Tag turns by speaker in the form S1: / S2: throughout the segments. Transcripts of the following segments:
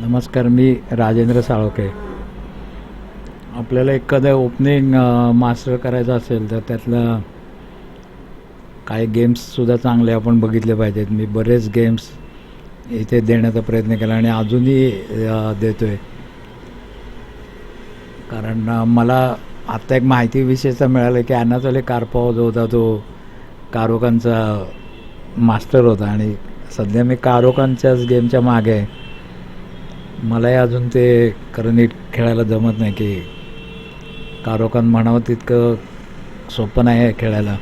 S1: नमस्कार मी राजेंद्र साळोखे. आपल्याला एखादं ओपनिंग मास्टर करायचं असेल तर त्यातलं काही गेम्ससुद्धा चांगले आपण बघितले पाहिजेत. मी बरेच गेम्स इथे देण्याचा प्रयत्न केला आणि अजूनही देतो आहे कारण मला आत्ता एक माहिती विशेषतः मिळालं की अनातोली कारपाव जो होता तो कारोकांचा मास्टर होता. आणि सध्या मी कारोकांच्याच गेमच्या मागे आहे. मलाही अजून ते खरं नीट खेळायला जमत नाही की कारोकान म्हणावं तितकं सोपं नाही आहे खेळायला.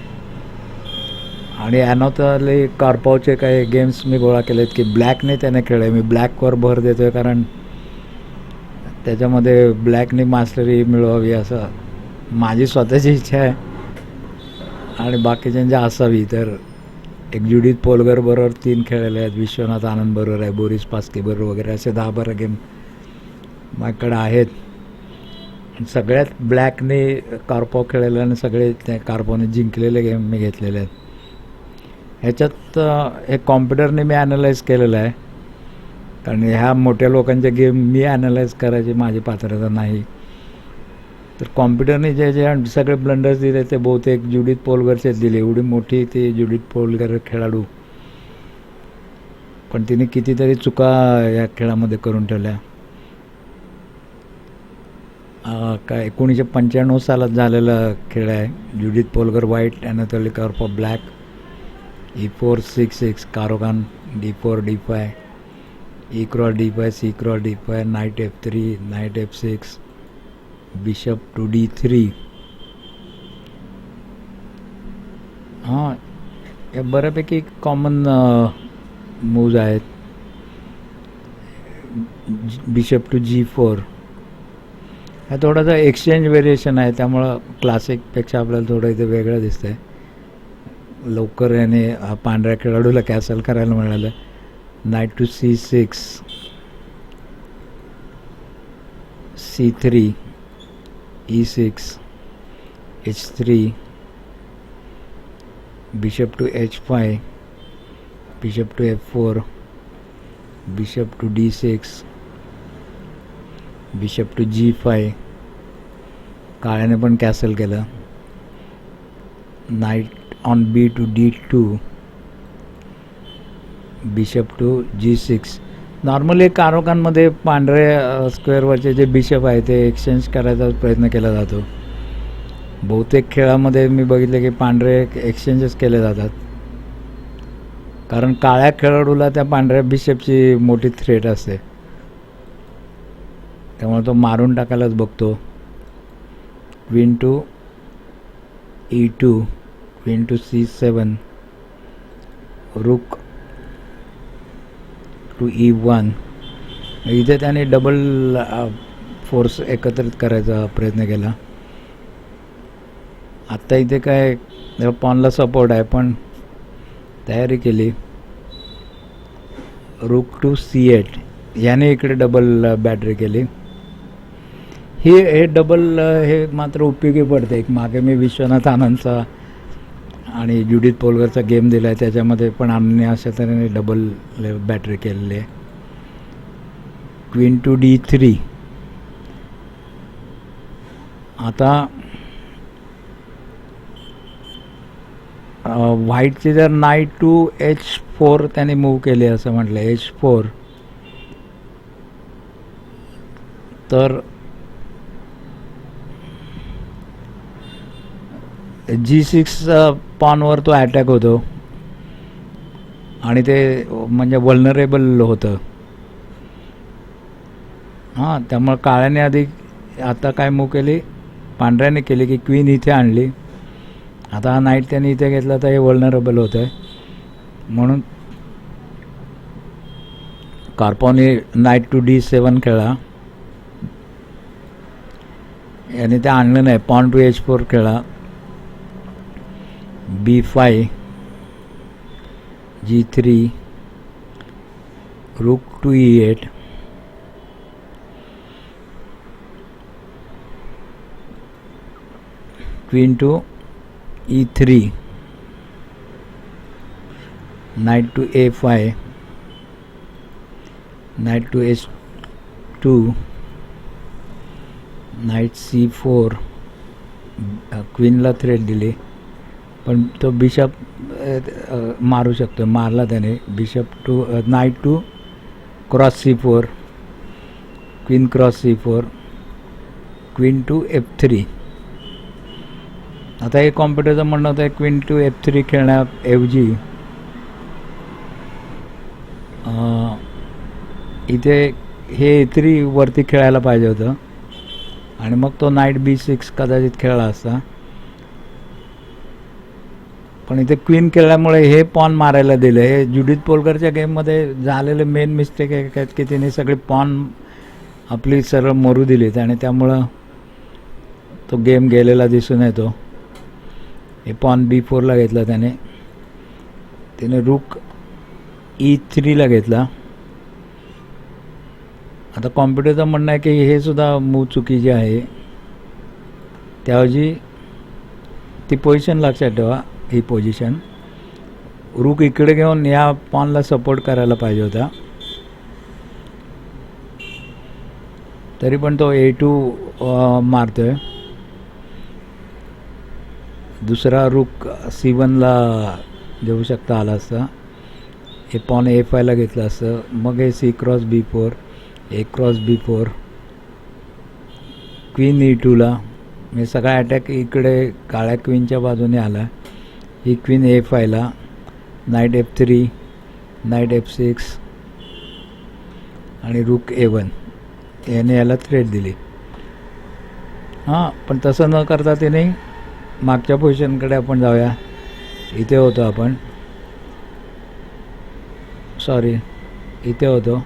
S1: आणि ॲनोथली कारपावचे काही गेम्स मी गोळा केलेत की ब्लॅकने त्याने खेळले. मी ब्लॅकवर भर देतो आहे कारण त्याच्यामध्ये ब्लॅकने मास्टरी मिळवावी असं माझी स्वतःची इच्छा आहे. आणि बाकीच्यांची असावी तर एक जुडीत पोलगर बरोबर तीन खेळलेले आहेत. विश्वनाथ आनंद बरोबर आहे. बोरिस पास्के बरोबर वगैरे असे दहा बारा गेम माझ्याकडे आहेत. सगळ्यात ब्लॅकने कार्पो खेळलेले आणि सगळे त्या कार्पोने जिंकलेले गेम मी घेतलेले आहेत. ह्याच्यात हे कॉम्प्युटरने मी ॲनलाईज केलेलं आहे. कारण ह्या मोठ्या लोकांच्या गेम मी ॲनलाईज करायची माझी पात्रता नाही. तर कॉम्प्युटरने जे जे सगळे ब्लंडर्स दिले ते बहुतेक जुडित पोलगरचेच दिले. एवढी मोठी ती जुडित पोलगर खेळाडू. पण तिने कितीतरी चुका या खेळामध्ये करून ठेवल्या. काय एकोणीसशे पंच्याण्णव सालात झालेला खेळ आहे. Judit Polgar white Anatoly of black E four six six Caro Kann D four D five E cross D five C cross D five knight F three knight F six bishop two D three हां या बऱ्यापैकी common moves आहेत. Bishop to G four हा थोडासा exchange variation आहे त्यामुळं क्लासिकपेक्षा आपल्याला थोडं इथे वेगळं दिसतंय. लवकर याने पांढऱ्या खेळाडूला कॅसल करायला मिळालं. Knight to c six c three e six h three bishop to h five bishop to f four bishop to d six bishop to g five काळ्याने पण कॅसल केलं knight on b to d two bishop to g six normally कारोकांमध्ये पांढरे स्क्वेअरवरचे जे bishop आहे ते exchange करायचा प्रयत्न केला जातो. बहुतेक खेळामध्ये मी बघितले की पांढरे एक्सचेंजेस केले जातात. कारण काळ्या खेळाडूला त्या पांढऱ्या बिशपची मोठी थ्रेट असते. त्यामुळे तो मारून टाकायलाच बघतो. Queen to e two queen to c seven rook to e one इथे त्याने डबल फोर्स एकत्रित करायचा प्रयत्न केला. आत्ता इथे काय पॉनला सपोर्ट आहे पण तयारी केली. रुक टू सी एट याने इकडे डबल बॅटरी केली. ही हे डबल हे मात्र उपयोगी पडते. एक मागे मी विश्वनाथ आनंदचा आणि जुडित पोलगरचा गेम दिला आहे त्याच्यामध्ये पण आम्ही अशा तऱ्हेने डबल बॅटरी केलेली आहे. क्वीन टू डी थ्री आता व्हाईटचे जर नाईट टू एच फोर त्याने मूव केले असं म्हटलं एच फोर तर जी सिक्स पॉनवर तो अटॅक होतो. आणि ते म्हणजे वल्नरेबल होतं. हां त्यामुळे काळ्याने आधी आता काय मूव केली? पांढऱ्याने केली की क्वीन इथे आणली. आता हा नाईट त्याने इथे घेतला तर हे वल्नरेबल होतं आहे म्हणून कार्पॉने नाईट टू डी सेवन खेळा. याने ते आणलं नाही पॉन टू एच फोर खेळा. B five g three rook to e eight queen to e three knight to a five knight to h two knight c four क्वीनला threat दिले. पण तो bishop मारू शकतो मारला त्याने. Bishop to knight to cross c four queen cross c four queen to f three. आता हे कॉम्प्युटरचं म्हणणं होतं क्वीन टू एफ थ्री खेळण्याऐवजी इथे हे थ्री वरती खेळायला पाहिजे होतं. आणि मग तो नाईट बी सिक्स कदाचित खेळला असता. पण इथे क्वीन केल्यामुळे हे पॉन मारायला दिलं. हे जुडित पोलकरच्या गेममध्ये झालेलं मेन मिस्टेक आहे काय की तिने सगळी पॉन आपली सरळ मरू दिलीत आणि त्यामुळं तो गेम गेलेला दिसून येतो. हे पॉन बी फोरला घेतला त्याने. त्याने रुक ई थ्रीला घेतला. आता कॉम्प्युटरचं म्हणणं आहे की हे सुद्धा मूव चुकीचे आहे त्याऐवजी ती पोझिशन लक्षात ठेवा. ही पोझिशन रुख इकडे घेऊन या पॉनला सपोर्ट करायला पाहिजे होता. तरी पण तो ए टू मारतोय. दुसरा रुक सी वनला देऊ शकता आला असता. हे पॉन ए फायला घेतलं असतं. मग हे C cross B four A cross B four queen E टूला म्हणजे सगळा अटॅक इकडे काळ्या क्वीनच्या बाजूने आला ही क्वीन ए फायला knight f three knight f six आणि रुक ए वन याने याला थ्रेड दिली. हां पण तसं न करता तिने मागच्या पोझिशनकडे आपण जाऊया. इथे होतो आपण. सॉरी इथे होतो.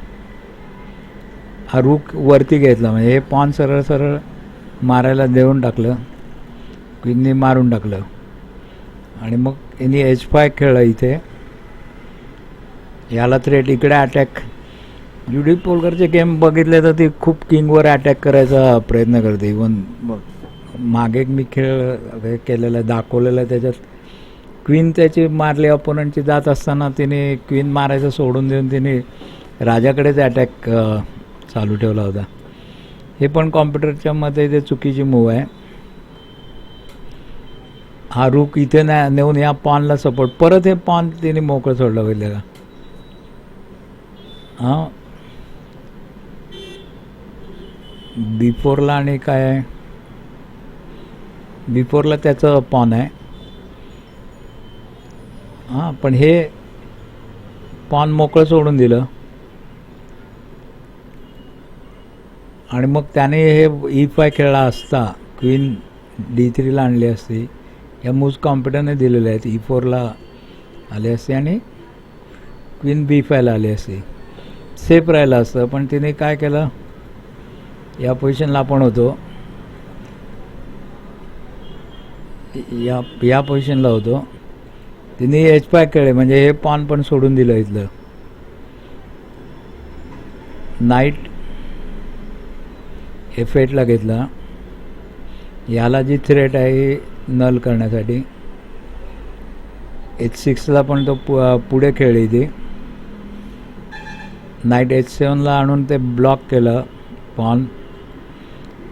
S1: हा रूक वरती घेतला म्हणजे हे पॉन सरळ सरळ मारायला देऊन टाकलं. क्वीननी मारून टाकलं. आणि मग यांनी एच फाय खेळला इथे. याला थ्रेट इकडे अटॅक जुडी पोलकरचे गेम बघितले तर ती खूप किंगवर अटॅक करायचा प्रयत्न करते. इवन मागे मी खेळ हे केलेला आहे दाखवलेला आहे त्याच्यात. क्वीन त्याची मारली अपोनंटची जात असताना तिने क्वीन मारायचं सोडून देऊन तिने राजाकडेच अटॅक चालू ठेवला होता. हे पण कॉम्प्युटरच्या मते ते चुकीची मूव आहे. हा रुख इथे नाही नेऊन या पॉनला सपोर्ट. परत हे पान तिने मोकळं सोडलं गेलेला हां? बिफोरला आणि काय आहे? बिफोरला त्याचं पॉन आहे. हां पण हे पॉन मोकळं सोडून दिलं. आणि मग त्याने हे ई फाय खेळला असता क्वीन डी थ्रीला आणली असती. या मूज कॉम्प्युटरने दिलेल्या आहेत. E ई फोरला आले असते आणि क्वीन बी फायला आली असते सेफ राहिलं असतं पण तिने काय केलं? या पोझिशनला आपण होतो. या या पोझिशनला होतो. तिने एच पॅक केले म्हणजे हे पॉन पण सोडून दिलं इथलं. नाईट एफ एटला घेतला. याला जी थ्रेट आहे नल करण्यासाठी. एच सिक्सला पण तो पु पुढे खेळली ती. नाईट एच सेवनला आणून ते ब्लॉक केलं पॉन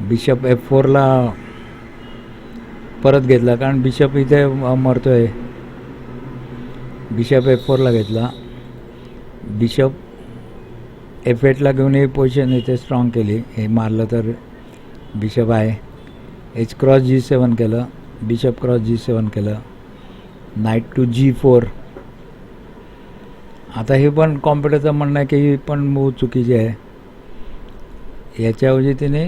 S1: बिशप एफ फोरला परत घेतला कारण बिशप इथे मरतो आहे बिशप एफ फोरला घेतला. बिशप एफ एटला घेऊन ही पोझिशन इथे स्ट्रॉंग केली. हे मारलं तर बिशप आहे. एच क्रॉस जी सेवन केलं. बिशप क्रॉस जी सेवन केलं. नाईट टू जी फोर आता हे पण कॉम्प्युटरचं म्हणणं आहे की ही पण मूव चुकीची आहे. याच्याऐवजी तिने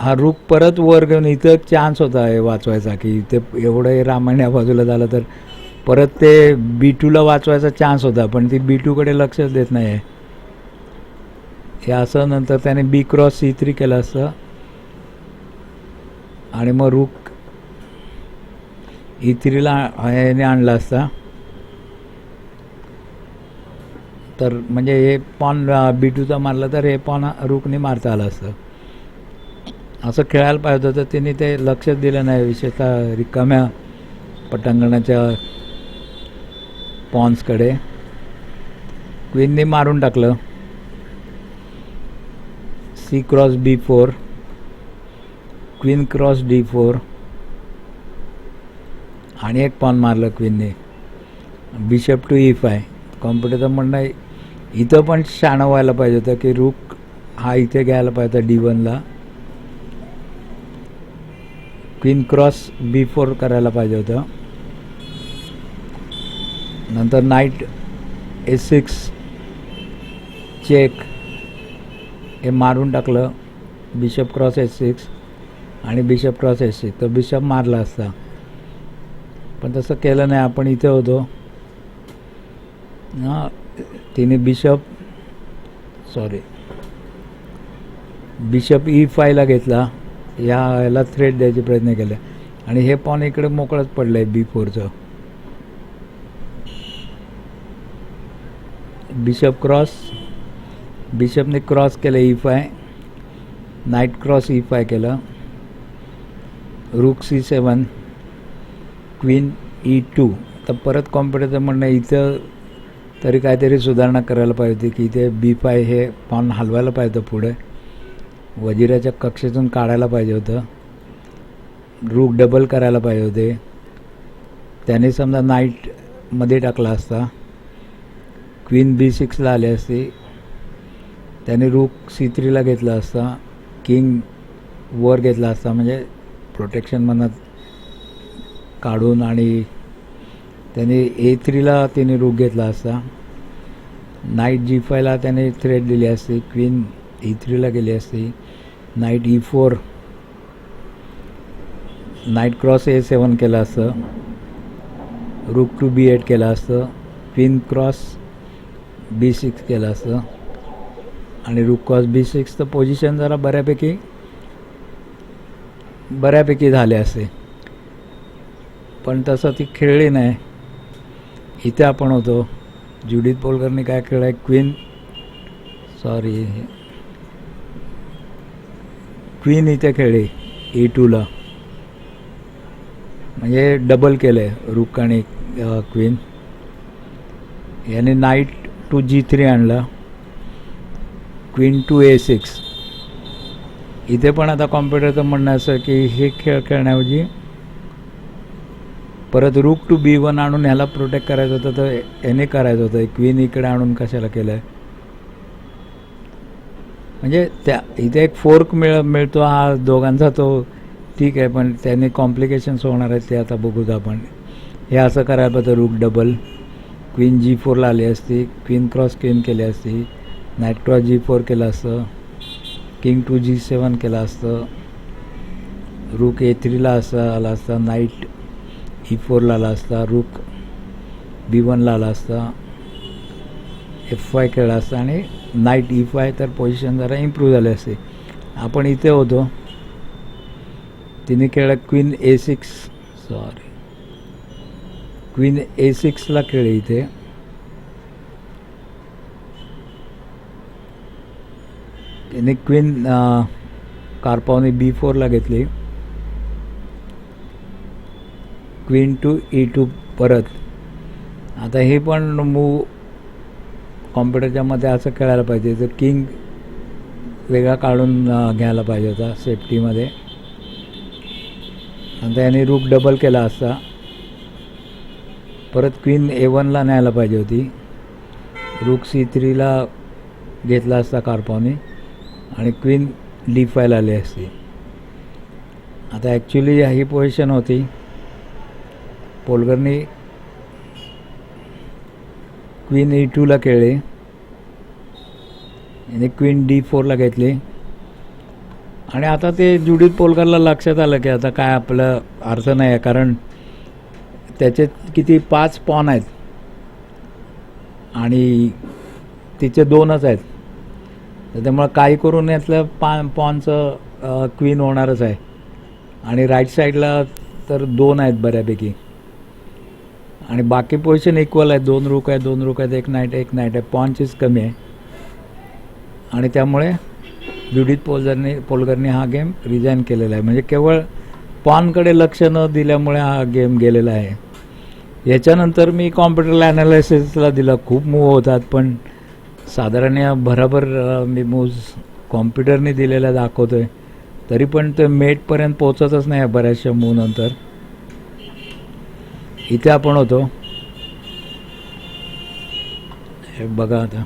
S1: हा रूप परत वर घेऊन इथं चान्स होता हे वाचवायचा की इथे एवढं रामायण या बाजूला झालं तर परत ते बी टूला वाचवायचा चान्स होता पण ती बी टूकडे लक्षच देत नाही आहे हे असं नंतर त्याने बी क्रॉस सी थ्री केलं असतं. आणि मग रूख ई थ्रीला याने आणला असता. तर म्हणजे हे पॉन बिटूचा मारला तर हे पॉन रूकने मारता आलं असतं. असं खेळायला पाहिजे होतं तिने ते लक्षच दिलं नाही. विशेषतः रिकाम्या पटांगणाच्या पॉन्सकडे. क्वीनने मारून टाकलं. C cross b four. Queen cross d four आणि एक पॉन मारलं क्वीनने बिशप टू ई फाय कॉम्प्युटरचं म्हणणं इथं पण शाणं व्हायला पाहिजे होतं की रूक हा इथे घ्यायला पाहिजे होता डी वनला क्वीन क्रॉस बी फोर करायला पाहिजे होतं. नंतर नाईट ए सिक्स चेक हे मारून टाकलं. बिशप क्रॉस ए सिक्स आणि बिशप क्रॉस यायचे तर बिशप मारला असता. पण तसं केलं नाही. आपण इथे होतो. हां तिने बिशप सॉरी बिशप ई फायला घेतला. या याला थ्रेड द्यायचे प्रयत्न केले. आणि हे पॉन इकडे मोकळंच पडलं आहे बी फोरचं बिशप क्रॉस बिशपने क्रॉस केलं e five knight cross e five केलं. Rook c seven queen e two. तर परत कॉम्प्युटरचं म्हणणं इथं तरी काहीतरी सुधारणा करायला पाहिजे होती की इथे बी फाय हे पॉन हलवायला पाहिजे होतं पुढे. वजिराच्या कक्षेतून काढायला पाहिजे होतं. रूक डबल करायला पाहिजे होते. त्याने समजा नाईटमध्ये टाकला असता. क्वीन बी सिक्सला आली असती. त्याने रूक सी थ्रीला घेतला असता. किंग वर घेतला असता. म्हणजे प्रोटेक्शन म्हणत काढून आणि त्याने ए थ्रीला त्याने रोग घेतला असता नाईट जी फायला त्याने थ्रेड दिली असते. क्वीन ई थ्रीला गेली असती. Knight e four knight cross a seven केलं असतं. रूक टू बी एट केलं असतं. क्वीन क्रॉस बी सिक्स केलं असतं. आणि रूक क्रॉस बी सिक्स तर पोझिशन जरा बऱ्यापैकी बऱ्यापैकी झाले असते पण तसं ती खेळली नाही. इथे आपण होतो. जुडित पोलकरने काय खेळलं आहे क्वीन? सॉरी. क्वीन इथे खेळली e ए टूला म्हणजे डबल केलं आहे रुक आणि क्वीन. याने नाईट टू जी थ्री आणला. क्वीन टू ए सिक्स इथे पण आता कॉम्प्युटरचं म्हणणं असं की हे खेळ खेळण्याऐवजी परत रूक टू बी वन आणून ह्याला प्रोटेक्ट करायचं होतं तर याने करायचं होतं. क्वीन इकडे आणून कशाला केलं आहे म्हणजे त्या इथे एक फोर्क मिळ मिळतो हा दोघांचा तो ठीक आहे पण त्याने कॉम्प्लिकेशन्स होणार आहेत ते आता बघूच आपण. हे असं करायला पाहिजे रूक डबल क्वीन जी फोरला आली असती क्वीन क्रॉस क्वीन केली असती नाईट क्रॉस जी फोर केलं असतं. किंग टू जी सेवन केलं असतं. रूक ए थ्रीला असं आला असता. नाईट ई फोरला आला असता. रूक बी वनला आला असता. एफ वाय खेळला असता. आणि नाईट ई फाय तर पोझिशन जरा इम्प्रूव्ह झाले असते. आपण इथे होतो. तिने खेळला queen a six sorry queen a सिक्सला खेळ इथे. तिने क्वीन कारपावने बी फोरला घेतली. क्वीन टू ई टू परत. आता हे पण मूव कॉम्प्युटरच्या मध्ये असं खेळायला पाहिजे. तर किंग वेगळा काढून uh, घ्यायला पाहिजे होता सेफ्टीमध्ये आणि त्याने रूप डबल केला असता. परत क्वीन ए वनला न्यायला पाहिजे होती. रूक सी थ्रीला घेतला असता कारपावने आणि क्वीन डी फायला आली असती. आता ॲक्च्युली ही पोझिशन होती. पोलगरनी क्वीन ई टूला खेळले. आणि क्वीन डी फोरला घेतली. आणि आता ते जुडीत पोलकरला लक्षात आलं की आता काय आपलं अर्थ नाही आहे कारण त्याचे किती पाच पॉन आहेत. आणि तिचे दोनच आहेत. तर त्यामुळं काही करून यातलं पा पॉनचं क्वीन होणारच आहे. आणि राईट साईडला तर दोन आहेत बऱ्यापैकी. आणि बाकी पोझिशन इक्वल आहे. दोन रूक आहे दोन रूक आहेत एक नाईट एक नाईट आहे. पॉनचीच कमी आहे. आणि त्यामुळे जुडित पोलजरने पोलगरनी हा गेम रिझाईन केलेला आहे. म्हणजे केवळ पॉनकडे लक्ष न दिल्यामुळे हा गेम गेलेला आहे. याच्यानंतर मी कॉम्प्युटरला ॲनालिसिसला दिलं. खूप मूव होतात पण साधारण या भराभर मी मूव्ज कॉम्प्युटरने दिलेला दाखवतो आहे तरी पण ते मेटपर्यंत पोचतच नाही बऱ्याचशा मूव नंतर. इथे आपण होतो. हे बघा आता.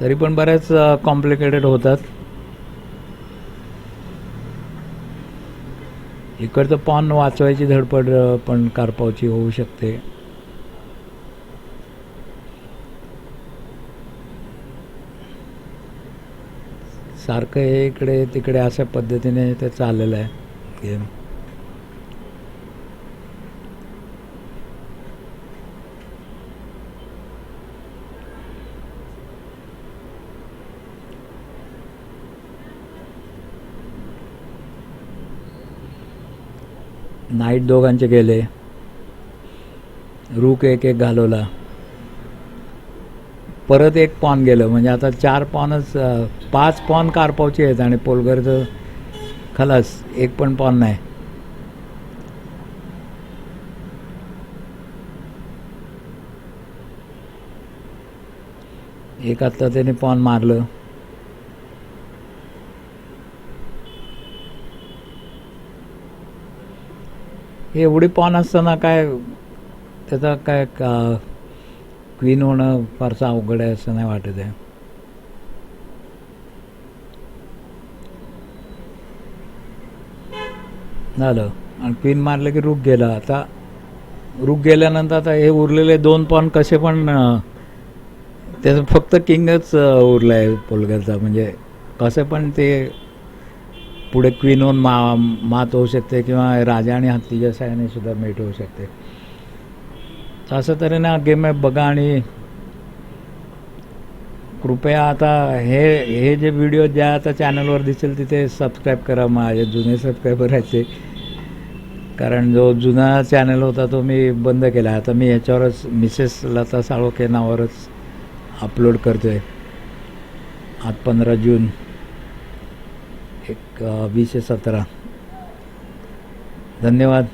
S1: तरी पण बऱ्याच कॉम्प्लिकेटेड होतात. इकडचं पॉन वाचवायची धडपड पण कारपावची होऊ शकते. सारखं हे इकडे तिकडे अशा पद्धतीने ते चाललेलं आहे. गेम नाईट दोघांचे गेले रूक एक एक घालवला. परत एक पॉन गेलं. म्हणजे आता चार पॉनच पाच पॉन कारपावचे आहेत आणि पोलगरचं खलास एक पण पॉन नाही. एक आत्ता त्याने पॉन मारलं. एवढी पॉन असताना काय त्याचा काय का क्वीन होणं फारसं अवघड आहे असं नाही वाटत आहे. झालं. आणि क्वीन मारलं की रुख गेला. आता रुख गेल्यानंतर आता हे उरलेले दोन पॉन कसे पण त्याचं फक्त किंगच उरलं आहे पोलग्याचा. म्हणजे कसं पण ते पुढे क्वीन होऊन मा मात होऊ शकते किंवा राजा आणि हत्तीच्या साह्याने सुद्धा मेट होऊ शकते. तर असं तऱ्हेने गेम आहे बघा आणि कृपया आता हे हे जे व्हिडिओ ज्या आता चॅनलवर दिसेल तिथे सबस्क्राईब करा माझे जुने सबस्क्रायबर आहेत ते. कारण जो जुना चॅनल होता तो मी बंद केला. आता मी ह्याच्यावरच मिसेस लता साळोखे नावावरच अपलोड करतो आहे आज पंधरा जून. एक वीसशे सतरा. धन्यवाद.